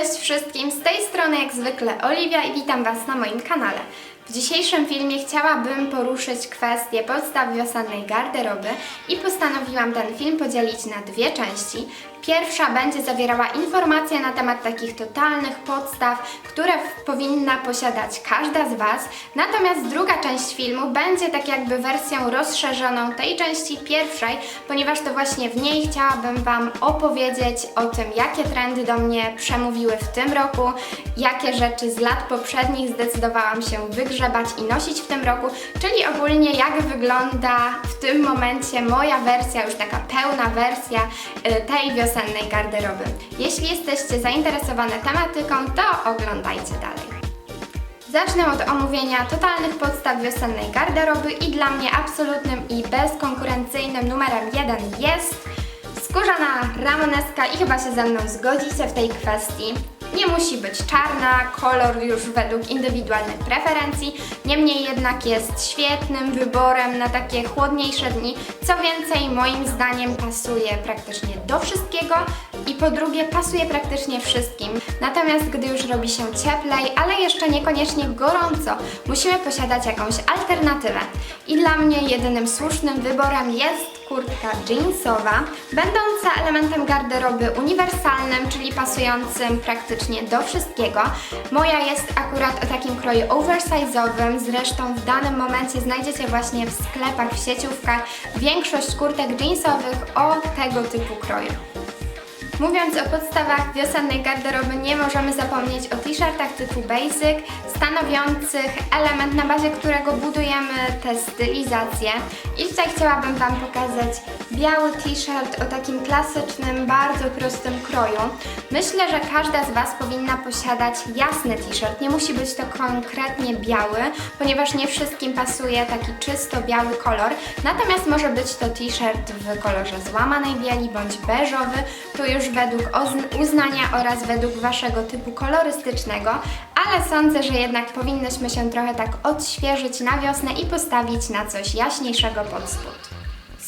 Cześć wszystkim, z tej strony jak zwykle Oliwia i witam Was na moim kanale. W dzisiejszym filmie chciałabym poruszyć kwestię podstaw wiosennej garderoby i postanowiłam ten film podzielić na dwie części. Pierwsza będzie zawierała informacje na temat takich totalnych podstaw, które powinna posiadać każda z Was, natomiast druga część filmu będzie tak jakby wersją rozszerzoną tej części pierwszej, ponieważ to właśnie w niej chciałabym Wam opowiedzieć o tym, jakie trendy do mnie przemówiły w tym roku, jakie rzeczy z lat poprzednich zdecydowałam się wygrzebać i nosić w tym roku, czyli ogólnie jak wygląda w tym momencie moja wersja, już taka pełna wersja y, tej wiosennej garderoby. Jeśli jesteście zainteresowane tematyką, to oglądajcie dalej. Zacznę od omówienia totalnych podstaw wiosennej garderoby i dla mnie absolutnym i bezkonkurencyjnym numerem jeden jest skórzana ramoneska i chyba się ze mną zgodzicie w tej kwestii. Nie musi być czarna, kolor już według indywidualnych preferencji, niemniej jednak jest świetnym wyborem na takie chłodniejsze dni. Co więcej, moim zdaniem pasuje praktycznie do wszystkiego i po drugie pasuje praktycznie wszystkim. Natomiast gdy już robi się cieplej, ale jeszcze niekoniecznie gorąco, musimy posiadać jakąś alternatywę. I dla mnie jedynym słusznym wyborem jest kurtka jeansowa, będąca elementem garderoby uniwersalnym, czyli pasującym praktycznie do wszystkiego. Moja jest akurat o takim kroju oversize'owym, zresztą w danym momencie znajdziecie właśnie w sklepach, w sieciówkach większość kurtek jeansowych o tego typu kroju. Mówiąc o podstawach wiosennej garderoby, nie możemy zapomnieć o t-shirtach typu basic, stanowiących element, na bazie którego budujemy te stylizacje. I tutaj chciałabym Wam pokazać biały t-shirt o takim klasycznym, bardzo prostym kroju. Myślę, że każda z Was powinna posiadać jasny t-shirt. Nie musi być to konkretnie biały, ponieważ nie wszystkim pasuje taki czysto biały kolor. Natomiast może być to t-shirt w kolorze złamanej bieli bądź beżowy. Tu już według uznania oraz według Waszego typu kolorystycznego, ale sądzę, że jednak powinnyśmy się trochę tak odświeżyć na wiosnę i postawić na coś jaśniejszego pod spód.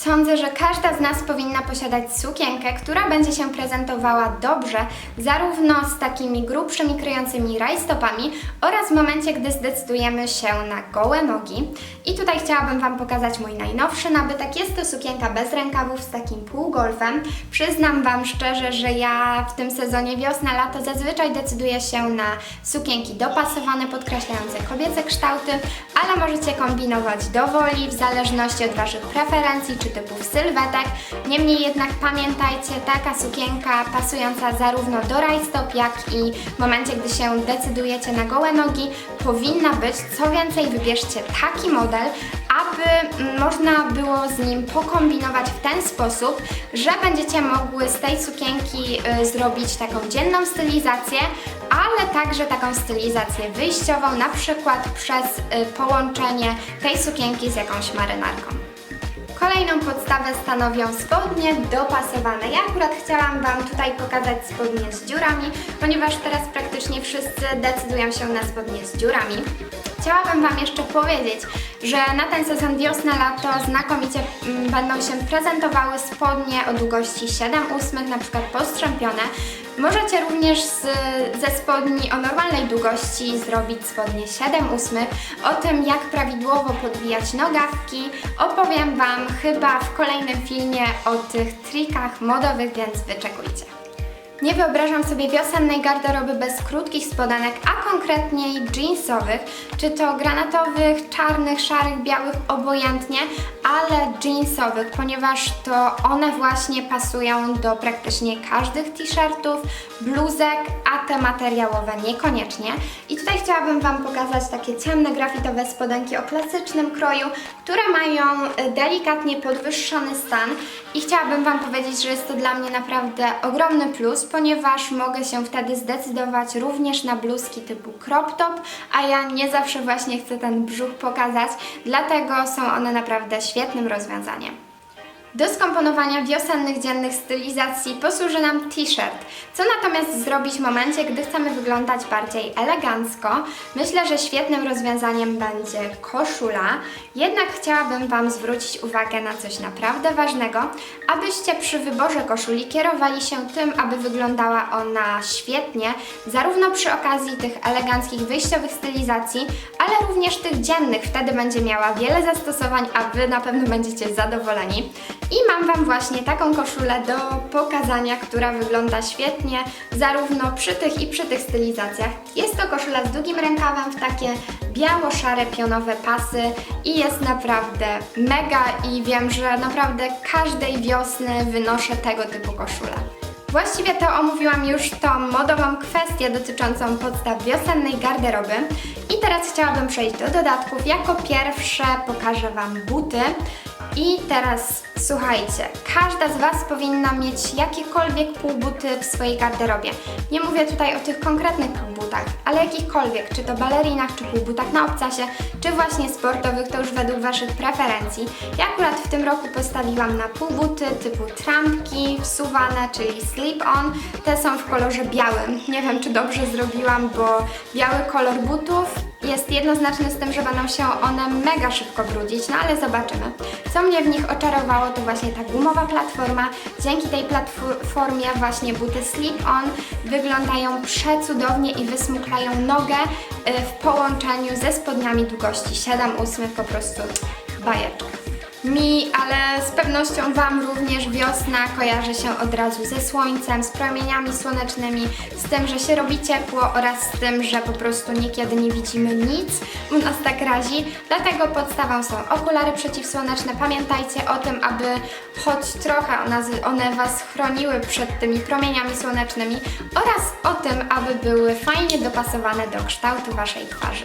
Sądzę, że każda z nas powinna posiadać sukienkę, która będzie się prezentowała dobrze, zarówno z takimi grubszymi, kryjącymi rajstopami oraz w momencie, gdy zdecydujemy się na gołe nogi. I tutaj chciałabym Wam pokazać mój najnowszy nabytek. Jest to sukienka bez rękawów z takim półgolfem. Przyznam Wam szczerze, że ja w tym sezonie wiosna-lato zazwyczaj decyduję się na sukienki dopasowane, podkreślające kobiece kształty, ale możecie kombinować dowoli, w zależności od Waszych preferencji czy typów sylwetek. Niemniej jednak pamiętajcie, taka sukienka pasująca zarówno do rajstop, jak i w momencie, gdy się decydujecie na gołe nogi, powinna być. Co więcej, wybierzcie taki model, aby można było z nim pokombinować w ten sposób, że będziecie mogły z tej sukienki y, zrobić taką dzienną stylizację, ale także taką stylizację wyjściową, na przykład przez y, połączenie tej sukienki z jakąś marynarką. Kolejną podstawę stanowią spodnie dopasowane. Ja akurat chciałam Wam tutaj pokazać spodnie z dziurami, ponieważ teraz praktycznie wszyscy decydują się na spodnie z dziurami. Chciałabym Wam jeszcze powiedzieć, że na ten sezon wiosna-lato znakomicie mm, będą się prezentowały spodnie o długości 7-8, na przykład postrzępione. Możecie również z, ze spodni o normalnej długości zrobić spodnie 7-8. O tym, jak prawidłowo podwijać nogawki, opowiem Wam chyba w kolejnym filmie o tych trikach modowych, więc wyczekujcie. Nie wyobrażam sobie wiosennej garderoby bez krótkich spodenek, a konkretniej jeansowych, czy to granatowych, czarnych, szarych, białych, obojętnie, ale jeansowych, ponieważ to one właśnie pasują do praktycznie każdych t-shirtów, bluzek, a te materiałowe niekoniecznie. I tutaj chciałabym Wam pokazać takie ciemne grafitowe spodenki o klasycznym kroju, które mają y, delikatnie podwyższony stan i chciałabym Wam powiedzieć, że jest to dla mnie naprawdę ogromny plus, ponieważ mogę się wtedy zdecydować również na bluzki typu crop top, a ja nie zawsze właśnie chcę ten brzuch pokazać, dlatego są one naprawdę świetnym rozwiązaniem. Do skomponowania wiosennych dziennych stylizacji posłuży nam t-shirt. Co natomiast zrobić w momencie, gdy chcemy wyglądać bardziej elegancko? Myślę, że świetnym rozwiązaniem będzie koszula, jednak chciałabym Wam zwrócić uwagę na coś naprawdę ważnego, abyście przy wyborze koszuli kierowali się tym, aby wyglądała ona świetnie, zarówno przy okazji tych eleganckich wyjściowych stylizacji, ale również tych dziennych. Wtedy będzie miała wiele zastosowań, a Wy na pewno będziecie zadowoleni. I mam Wam właśnie taką koszulę do pokazania, która wygląda świetnie, zarówno przy tych i przy tych stylizacjach. Jest to koszula z długim rękawem w takie biało-szare pionowe pasy i jest naprawdę mega i wiem, że naprawdę każdej wiosny wynoszę tego typu koszulę. Właściwie to omówiłam już tą modową kwestię dotyczącą podstaw wiosennej garderoby i teraz chciałabym przejść do dodatków. Jako pierwsze pokażę Wam buty. I teraz słuchajcie, każda z Was powinna mieć jakiekolwiek półbuty w swojej garderobie. Nie mówię tutaj o tych konkretnych półbutach, ale jakichkolwiek, czy to balerinach, czy półbutach na obcasie, czy właśnie sportowych, to już według Waszych preferencji. Ja akurat w tym roku postawiłam na półbuty typu trampki, wsuwane, czyli slip-on. Te są w kolorze białym. Nie wiem, czy dobrze zrobiłam, bo biały kolor butów jest jednoznaczny z tym, że będą się one mega szybko brudzić, no ale zobaczymy. Co mnie w nich oczarowało, to właśnie ta gumowa platforma. Dzięki tej platformie właśnie buty slip-on wyglądają przecudownie i wysmuklają nogę y, w połączeniu ze spodniami długości 7-8 po prostu bajeczka mi, ale z pewnością Wam również wiosna kojarzy się od razu ze słońcem, z promieniami słonecznymi, z tym, że się robi ciepło oraz z tym, że po prostu niekiedy nie widzimy nic, bo nas tak razi. Dlatego podstawą są okulary przeciwsłoneczne. Pamiętajcie o tym, aby choć trochę one Was chroniły przed tymi promieniami słonecznymi oraz o tym, aby były fajnie dopasowane do kształtu Waszej twarzy.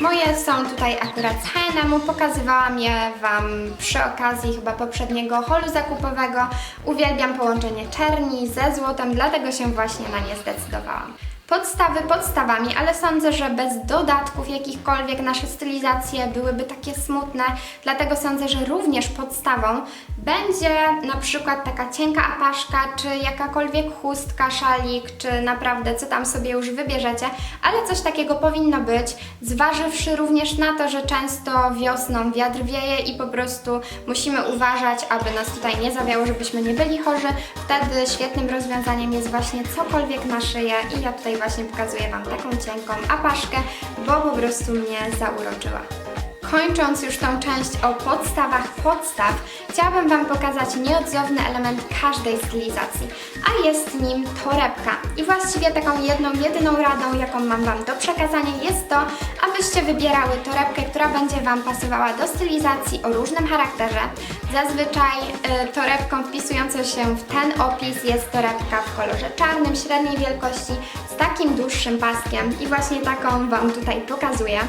Moje są tutaj akurat z H&M, pokazywałam je Wam przy okazji chyba poprzedniego holu zakupowego. Uwielbiam połączenie czerni ze złotem, dlatego się właśnie na nie zdecydowałam. Podstawy podstawami, ale sądzę, że bez dodatków jakichkolwiek nasze stylizacje byłyby takie smutne, dlatego sądzę, że również podstawą będzie na przykład taka cienka apaszka, czy jakakolwiek chustka, szalik, czy naprawdę co tam sobie już wybierzecie, ale coś takiego powinno być, zważywszy również na to, że często wiosną wiatr wieje i po prostu musimy uważać, aby nas tutaj nie zawiało, żebyśmy nie byli chorzy. Wtedy świetnym rozwiązaniem jest właśnie cokolwiek na szyję i ja tutaj właśnie pokazuję Wam taką cienką apaszkę, bo po prostu mnie zauroczyła. Kończąc już tą część o podstawach podstaw, chciałabym Wam pokazać nieodzowny element każdej stylizacji, a jest nim torebka. I właściwie taką jedną, jedyną radą, jaką mam Wam do przekazania jest to, abyście wybierały torebkę, która będzie Wam pasowała do stylizacji o różnym charakterze. Zazwyczaj y, torebką wpisującą się w ten opis jest torebka w kolorze czarnym, średniej wielkości, z takim dłuższym paskiem i właśnie taką Wam tutaj pokazuję.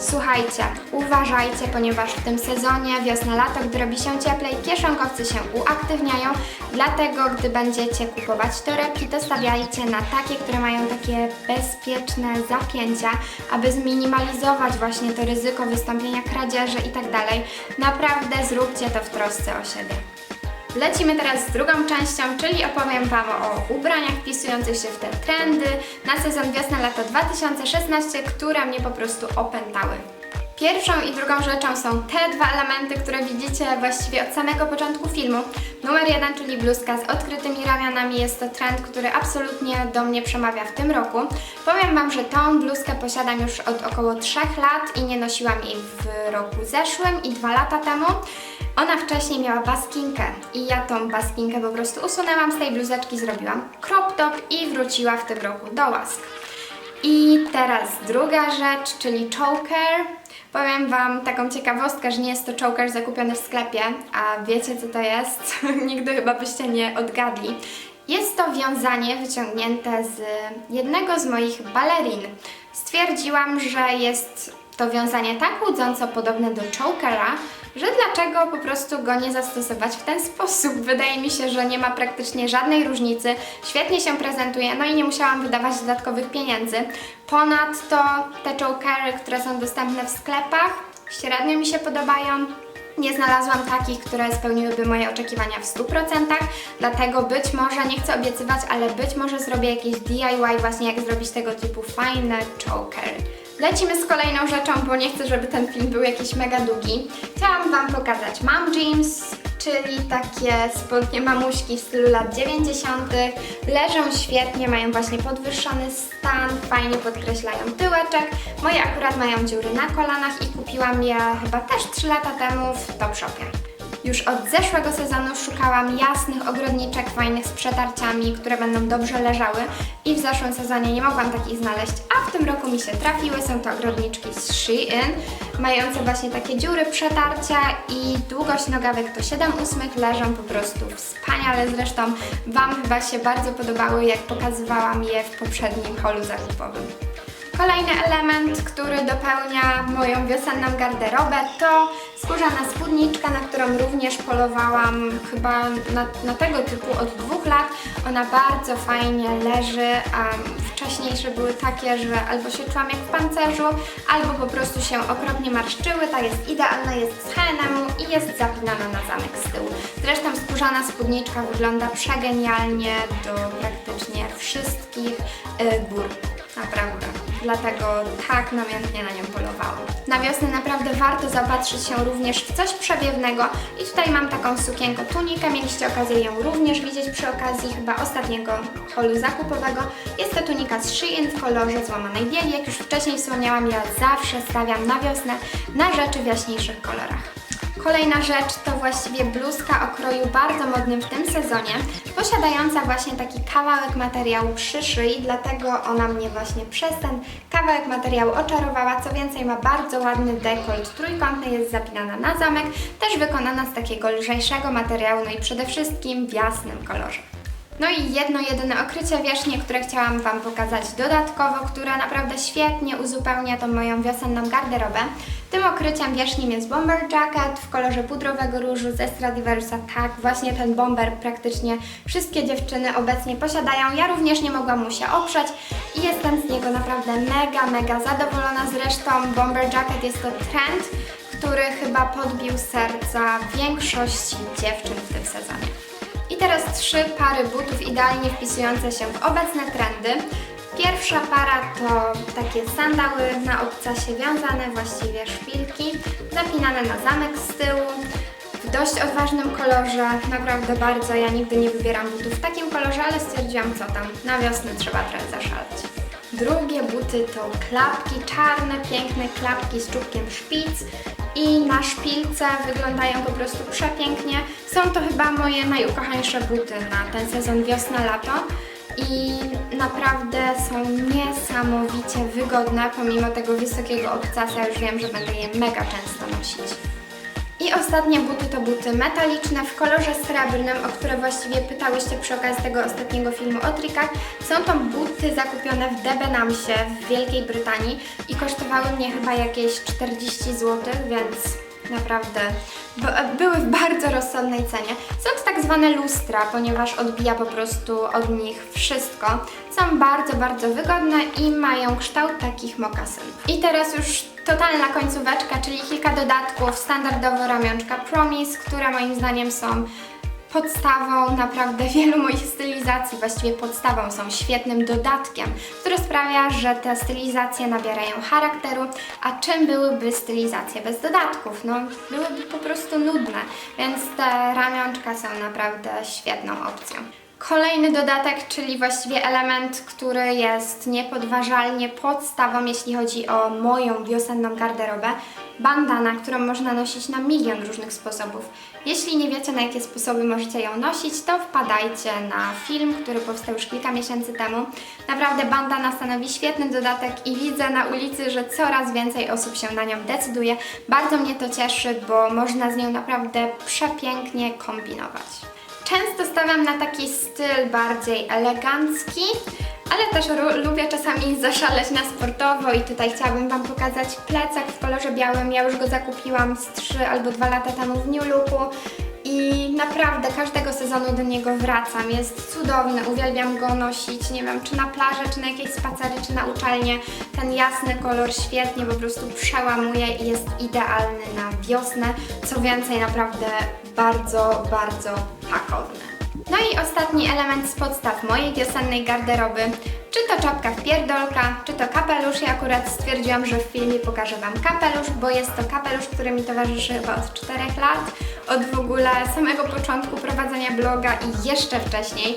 Słuchajcie, uważajcie, ponieważ w tym sezonie wiosna-lato, gdy robi się cieplej, kieszonkowcy się uaktywniają, dlatego gdy będziecie kupować torebki, to stawiajcie na takie, które mają takie bezpieczne zapięcia, aby zminimalizować właśnie to ryzyko wystąpienia kradzieży i tak. Naprawdę zróbcie to w trosce o siebie. Lecimy teraz z drugą częścią, czyli opowiem Wam o ubraniach wpisujących się w te trendy na sezon wiosna-lato 2016, które mnie po prostu opętały. Pierwszą i drugą rzeczą są te dwa elementy, które widzicie właściwie od samego początku filmu. Numer jeden, czyli bluzka z odkrytymi ramionami. Jest to trend, który absolutnie do mnie przemawia w tym roku. Powiem Wam, że tą bluzkę posiadam już od około 3 lat i nie nosiłam jej w roku zeszłym i dwa lata temu. Ona wcześniej miała baskinkę i ja tą baskinkę po prostu usunęłam z tej bluzeczki, zrobiłam crop top i wróciła w tym roku do łask. I teraz druga rzecz, czyli choker. Powiem Wam taką ciekawostkę, że nie jest to choker zakupiony w sklepie, a wiecie co to jest? Nigdy chyba byście nie odgadli. Jest to wiązanie wyciągnięte z jednego z moich balerin. Stwierdziłam, że jest to wiązanie tak łudząco podobne do chokera, że dlaczego po prostu go nie zastosować w ten sposób. Wydaje mi się, że nie ma praktycznie żadnej różnicy, świetnie się prezentuje, no i nie musiałam wydawać dodatkowych pieniędzy. Ponadto te chokery, które są dostępne w sklepach, średnio mi się podobają. Nie znalazłam takich, które spełniłyby moje oczekiwania w 100%, dlatego być może, nie chcę obiecywać, ale być może zrobię jakieś DIY właśnie jak zrobić tego typu fajne choker. Lecimy z kolejną rzeczą, bo nie chcę, żeby ten film był jakiś mega długi. Chciałam Wam pokazać Mom Jeans, czyli takie spodnie mamuśki w stylu lat 90. Leżą świetnie, mają właśnie podwyższony stan, fajnie podkreślają tyłeczek. Moje akurat mają dziury na kolanach i kupiłam je chyba też 3 lata temu w Topshopie. Już od zeszłego sezonu szukałam jasnych ogrodniczek fajnych z przetarciami, które będą dobrze leżały i w zeszłym sezonie nie mogłam takich znaleźć, a w tym roku mi się trafiły. Są to ogrodniczki z Shein, mające właśnie takie dziury przetarcia i długość nogawek to 7 ósmych, leżą po prostu wspaniale. Zresztą Wam chyba się bardzo podobały, jak pokazywałam je w poprzednim holu zakupowym. Kolejny element, który dopełnia moją wiosenną garderobę to skórzana spódniczka, na którą również polowałam chyba na, na tego typu od dwóch lat. Ona bardzo fajnie leży, a wcześniejsze były takie, że albo się czułam jak w pancerzu, albo po prostu się okropnie marszczyły. Ta jest idealna, jest z H&M i jest zapinana na zamek z tyłu. Zresztą skórzana spódniczka wygląda przegenialnie do praktycznie wszystkich y, gór. Naprawdę. Dlatego tak namiętnie na nią polowałam. Na wiosnę naprawdę warto zapatrzyć się również w coś przewiewnego i tutaj mam taką sukienkę tunikę, mieliście okazję ją również widzieć przy okazji chyba ostatniego holu zakupowego. Jest to tunika z Shein w kolorze złamanej bieli, jak już wcześniej wspomniałam, ja zawsze stawiam na wiosnę na rzeczy w jaśniejszych kolorach. Kolejna rzecz to właściwie bluzka o kroju bardzo modnym w tym sezonie, posiadająca właśnie taki kawałek materiału przy szyi, dlatego ona mnie właśnie przez ten kawałek materiału oczarowała. Co więcej, ma bardzo ładny dekolt trójkątny, jest zapinana na zamek, też wykonana z takiego lżejszego materiału, no i przede wszystkim w jasnym kolorze. No i jedno jedyne okrycie wierzchnie, które chciałam Wam pokazać dodatkowo, które naprawdę świetnie uzupełnia tą moją wiosenną garderobę. Tym okryciem wierzchnim jest bomber jacket w kolorze pudrowego różu ze Stradivariusa. Tak, właśnie ten bomber praktycznie wszystkie dziewczyny obecnie posiadają. Ja również nie mogłam mu się oprzeć i jestem z niego naprawdę mega, mega zadowolona. Zresztą bomber jacket jest to trend, który chyba podbił serca większości dziewczyn w tym sezonie. Teraz trzy pary butów idealnie wpisujące się w obecne trendy. Pierwsza para to takie sandały na obcasie wiązane, właściwie szpilki, zapinane na zamek z tyłu, w dość odważnym kolorze, naprawdę bardzo. Ja nigdy nie wybieram butów w takim kolorze, ale stwierdziłam co tam, na wiosnę trzeba trochę zaszaleć. Drugie buty to klapki, czarne, piękne klapki z czubkiem szpic i na szpilce wyglądają po prostu przepięknie. Są to chyba moje najukochańsze buty na ten sezon wiosna-lato i naprawdę są niesamowicie wygodne, pomimo tego wysokiego obcasa, już wiem, że będę je mega często nosić. I ostatnie buty to buty metaliczne w kolorze srebrnym, o które właściwie pytałyście przy okazji tego ostatniego filmu o trikach. Są to buty zakupione w Debenhamsie w Wielkiej Brytanii i kosztowały mnie chyba jakieś 40 zł, więc naprawdę były w bardzo rozsądnej cenie. Są to tak zwane lustra, ponieważ odbija po prostu od nich wszystko. Są bardzo, bardzo wygodne i mają kształt takich mokasynów. I teraz już totalna końcóweczka, czyli kilka dodatków. Standardowo ramionczka Promise, które moim zdaniem są podstawą naprawdę wielu moich stylizacji, właściwie podstawą są świetnym dodatkiem, który sprawia, że te stylizacje nabierają charakteru, a czym byłyby stylizacje bez dodatków? No, byłyby po prostu nudne, więc te ramionczka są naprawdę świetną opcją. Kolejny dodatek, czyli właściwie element, który jest niepodważalnie podstawą, jeśli chodzi o moją wiosenną garderobę, bandana, którą można nosić na milion różnych sposobów. Jeśli nie wiecie, na jakie sposoby możecie ją nosić, to wpadajcie na film, który powstał już kilka miesięcy temu. Naprawdę bandana stanowi świetny dodatek i widzę na ulicy, że coraz więcej osób się na nią decyduje. Bardzo mnie to cieszy, bo można z nią naprawdę przepięknie kombinować. Często stawiam na taki styl bardziej elegancki, ale też lubię czasami zaszaleć na sportowo i tutaj chciałabym Wam pokazać plecak w kolorze białym. Ja już go zakupiłam z 3 albo 2 lata temu w New Looku i naprawdę każdego sezonu do niego wracam. Jest cudowny, uwielbiam go nosić, nie wiem, czy na plażę, czy na jakieś spacery, czy na uczelnię. Ten jasny kolor świetnie po prostu przełamuje i jest idealny na wiosnę. Co więcej, naprawdę bardzo, bardzo pakowny. No i ostatni element z podstaw mojej wiosennej garderoby. Czy to czapka w pierdolka, czy to kapelusz. Ja akurat stwierdziłam, że w filmie pokażę Wam kapelusz, bo jest to kapelusz, który mi towarzyszy chyba od 4 lat. Od w ogóle samego początku prowadzenia bloga i jeszcze wcześniej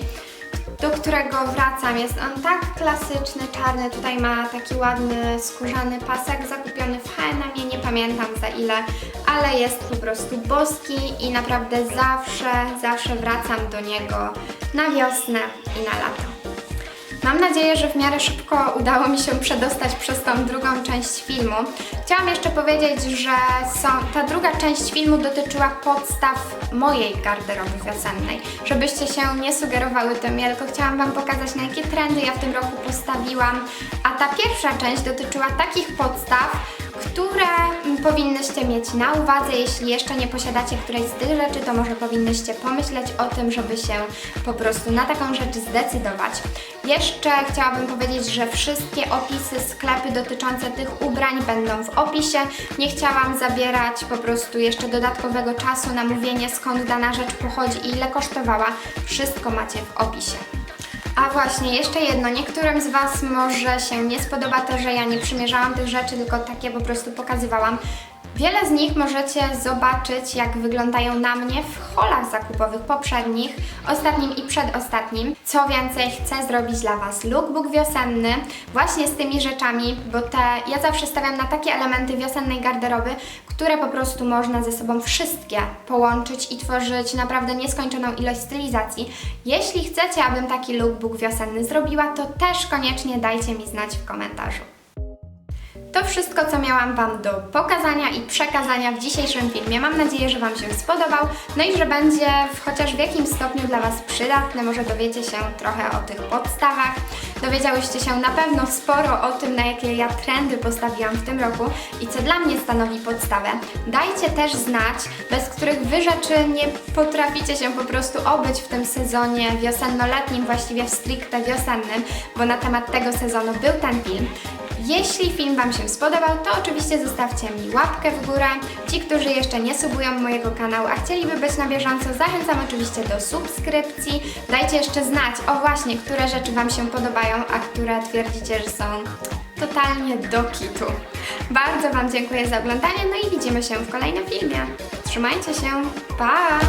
do którego wracam. Jest on tak klasyczny, czarny. Tutaj ma taki ładny skórzany pasek zakupiony w H&M, nie pamiętam za ile, ale jest po prostu boski i naprawdę zawsze, zawsze wracam do niego na wiosnę i na lato. Mam nadzieję, że w miarę szybko udało mi się przedostać przez tą drugą część filmu. Chciałam jeszcze powiedzieć, że są, ta druga część filmu dotyczyła podstaw mojej garderoby wiosennej. Żebyście się nie sugerowały tym, ja tylko chciałam Wam pokazać, na jakie trendy ja w tym roku postawiłam. A ta pierwsza część dotyczyła takich podstaw, które powinnyście mieć na uwadze. Jeśli jeszcze nie posiadacie którejś z tych rzeczy, to może powinnyście pomyśleć o tym, żeby się po prostu na taką rzecz zdecydować. Jeszcze chciałabym powiedzieć, że wszystkie opisy, sklepy dotyczące tych ubrań będą w opisie. Nie chciałam zabierać po prostu jeszcze dodatkowego czasu na mówienie skąd dana rzecz pochodzi i ile kosztowała. Wszystko macie w opisie. A właśnie, jeszcze jedno. Niektórym z Was może się nie spodoba to, że ja nie przymierzałam tych rzeczy, tylko takie po prostu pokazywałam. Wiele z nich możecie zobaczyć, jak wyglądają na mnie w holach zakupowych poprzednich, ostatnim i przedostatnim. Co więcej, chcę zrobić dla Was lookbook wiosenny właśnie z tymi rzeczami, bo te ja zawsze stawiam na takie elementy wiosennej garderoby, które po prostu można ze sobą wszystkie połączyć i tworzyć naprawdę nieskończoną ilość stylizacji. Jeśli chcecie, abym taki lookbook wiosenny zrobiła, to też koniecznie dajcie mi znać w komentarzu. To wszystko, co miałam Wam do pokazania i przekazania w dzisiejszym filmie. Mam nadzieję, że Wam się spodobał, no i że będzie w chociaż w jakimś stopniu dla Was przydatny. Może dowiecie się trochę o tych podstawach. Dowiedziałyście się na pewno sporo o tym, na jakie ja trendy postawiłam w tym roku i co dla mnie stanowi podstawę. Dajcie też znać, bez których Wy rzeczy nie potraficie się po prostu obyć w tym sezonie wiosenno-letnim, właściwie w stricte wiosennym, bo na temat tego sezonu był ten film. Jeśli film Wam się spodobał, to oczywiście zostawcie mi łapkę w górę. Ci, którzy jeszcze nie subują mojego kanału, a chcieliby być na bieżąco, zachęcam oczywiście do subskrypcji. Dajcie jeszcze znać, o właśnie, które rzeczy Wam się podobają, a które twierdzicie, że są totalnie do kitu. Bardzo Wam dziękuję za oglądanie, no i widzimy się w kolejnym filmie. Trzymajcie się, pa!